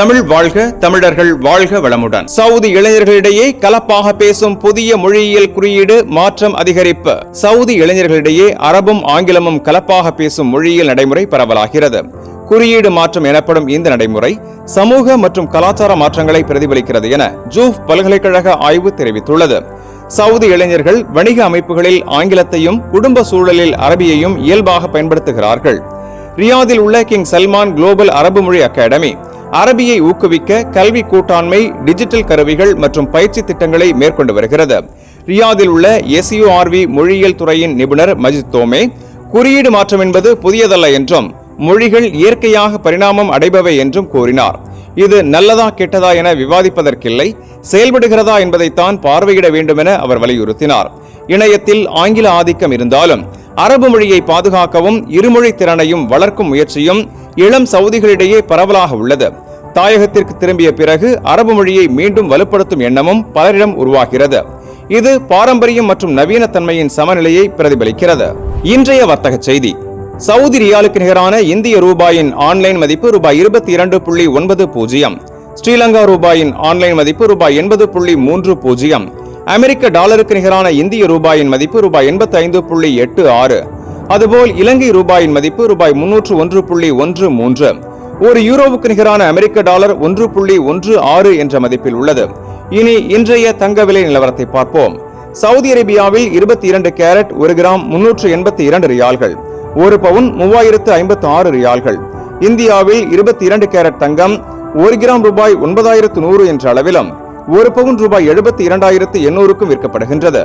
தமிழ் வாழ்க தமிழர்கள் வாழ்க வளமுடன். சவுதி இளைஞர்களிடையே கலப்பாக பேசும் புதிய மொழியியல் குறியீடு மாற்றம் அதிகரிப்பு. சவுதி இளைஞர்களிடையே அரபும் ஆங்கிலமும் கலப்பாக பேசும் மொழியியல் நடைமுறை பரவலாகிறது. குறியீடு மாற்றம் எனப்படும் இந்த நடைமுறை சமூக மற்றும் கலாச்சார மாற்றங்களை பிரதிபலிக்கிறது என ஜூஃப் பல்கலைக்கழக ஆய்வு தெரிவித்துள்ளது. சவுதி இளைஞர்கள் வணிக அமைப்புகளில் ஆங்கிலத்தையும் குடும்ப சூழலில் அரபியையும் இயல்பாக பயன்படுத்துகிறார்கள். ரியாதில் உள்ள கிங் சல்மான் குளோபல் அரபு மொழி அகாடமி அரபியை ஊக்குவிக்க கல்வி கூட்டாண்மை டிஜிட்டல் கருவிகள் மற்றும் பயிற்சி திட்டங்களை மேற்கொண்டு வருகிறது. ரியாதில் உள்ள எஸ்யூஆர்வி மொழியியல் துறையின் நிபுணர் மஜித் தோமே குறியீடு மாற்றம் என்பது புதியதல்ல என்றும் மொழிகள் இயற்கையாக பரிணாமம் அடைபவை என்றும் கூறினார். இது நல்லதா கெட்டதா என விவாதிப்பதற்கில்லை செயல்படுகிறதா என்பதைத்தான் பார்வையிட வேண்டும் என அவர் வலியுறுத்தினார். இணையத்தில் ஆங்கில ஆதிக்கம் இருந்தாலும் அரபு மொழியை பாதுகாக்கவும் இருமொழி திறனையும் வளர்க்கும் முயற்சியும் இளம் சவுதிகளிடையே பரவலாக உள்ளது. தாயகத்திற்கு திரும்பிய பிறகு அரபு மொழியை மீண்டும் வலுப்படுத்தும் எண்ணமும் பலரிடம் உருவாகிறது. இது பாரம்பரியம் மற்றும் நவீன தன்மையின் சமநிலையை பிரதிபலிக்கிறது. இன்றைய வர்த்தக செய்தி. சவுதி ரியாலுக்கு நிகரான இந்திய ரூபாயின் ஆன்லைன் மதிப்பு ரூபாய் இருபத்தி இரண்டு புள்ளி ஒன்பது பூஜ்ஜியம். ஸ்ரீலங்கா ரூபாயின் ஆன்லைன் மதிப்பு ரூபாய் எண்பது புள்ளி மூன்று பூஜ்ஜியம். அமெரிக்க டாலருக்கு நிகரான இந்திய ரூபாயின் மதிப்பு ரூபாய் எண்பத்தி ஐந்து புள்ளி எட்டு ஆறு. அதுபோல் இலங்கை ரூபாயின் மதிப்பு ரூபாய் முன்னூற்று ஒன்று புள்ளி ஒன்று மூன்று. ஒரு யூரோவுக்கு நிகரான அமெரிக்க டாலர் ஒன்று புள்ளி ஒன்று ஆறு என்ற மதிப்பில் உள்ளது. இனி இன்றைய தங்க விலை நிலவரத்தை பார்ப்போம். சவுதி அரேபியாவில் இருபத்தி இரண்டு கேரட் ஒரு கிராம் முன்னூற்று எண்பத்தி இரண்டு ரியால்கள் ஒரு பவுன் மூவாயிரத்து ஐம்பத்து ஆறு ரியால்கள். இந்தியாவில் இருபத்தி இரண்டு கேரட் தங்கம் ஒரு கிராம் ரூபாய் ஒன்பதாயிரத்து நூறு என்ற அளவிலும் ஒரு பவுன் ரூபாய் எழுபத்தி இரண்டாயிரத்து எண்ணூறுக்கும் விற்கப்படுகின்றது.